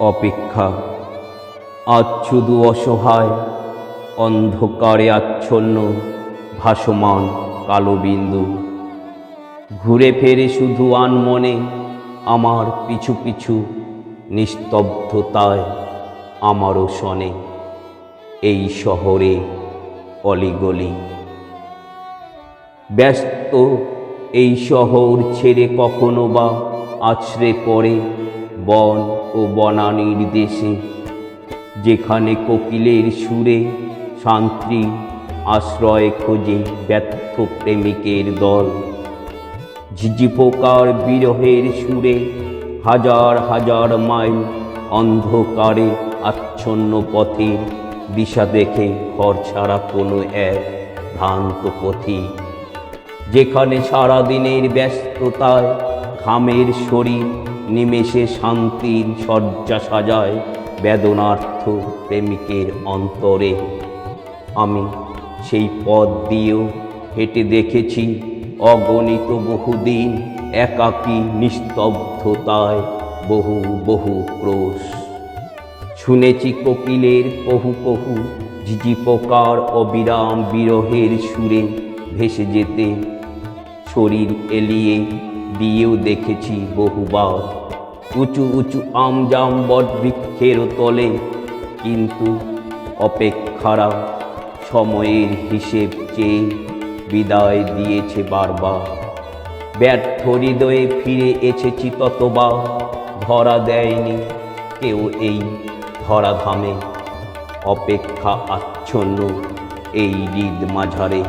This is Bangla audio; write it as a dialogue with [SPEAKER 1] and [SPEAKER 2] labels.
[SPEAKER 1] অপেক্ষা। আজ শুধু অসহায়, অন্ধকারে আচ্ছন্ন, ভাসমান কালো বিন্দু ঘুরে ফেরে শুধু আনমনে আমার পিছু পিছু নিস্তব্ধতায় আমারও শনে। এই শহরে অলিগলি। ব্যস্ত এই শহর ছেড়ে কখনো বা আছড়ে পড়ে বন ও বনানীর দেশে, যেখানে কোকিলের সুরে শান্তি আশ্রয় খোঁজে ব্যর্থ প্রেমিকের দল। ঝিঝি পোকার বিরহের সুরে হাজার হাজার মাইল অন্ধকারে আচ্ছন্ন পথে দিশা দেখে ঘর ছাড়া কোনো এক ভ্রান্ত পথিক যেখানে সারাদিনের ব্যস্ততায় ঘামের শরীর নিমেষে শান্তির শয্যা সাজায় বেদনার্থ প্রেমিকের অন্তরে। আমি সেই পথ দিয়েও হেঁটে দেখেছি অগণিত বহুদিন একাকী নিস্তব্ধতায় বহু বহু ক্রোশ। শুনেছি কোকিলের কহু কহু, ঝিঝি পোকার অবিরাম বিরহের সুরে ভেসে যেতে। শরীর এলিয়ে দিয়েও দেখেছি বহুবার। উঁচু উঁচু আমজাম বট বৃক্ষের তলে। কিন্তু অপেক্ষারা সময়ের হিসেব চেয়ে বিদায় দিয়েছে বারবার। ব্যর্থ হৃদয়ে ফিরে এসেছি ততবার। ধরা দেয়নি কেউ এই ধরাধামে। অপেক্ষা আচ্ছন্ন এই হৃদ মাঝারে।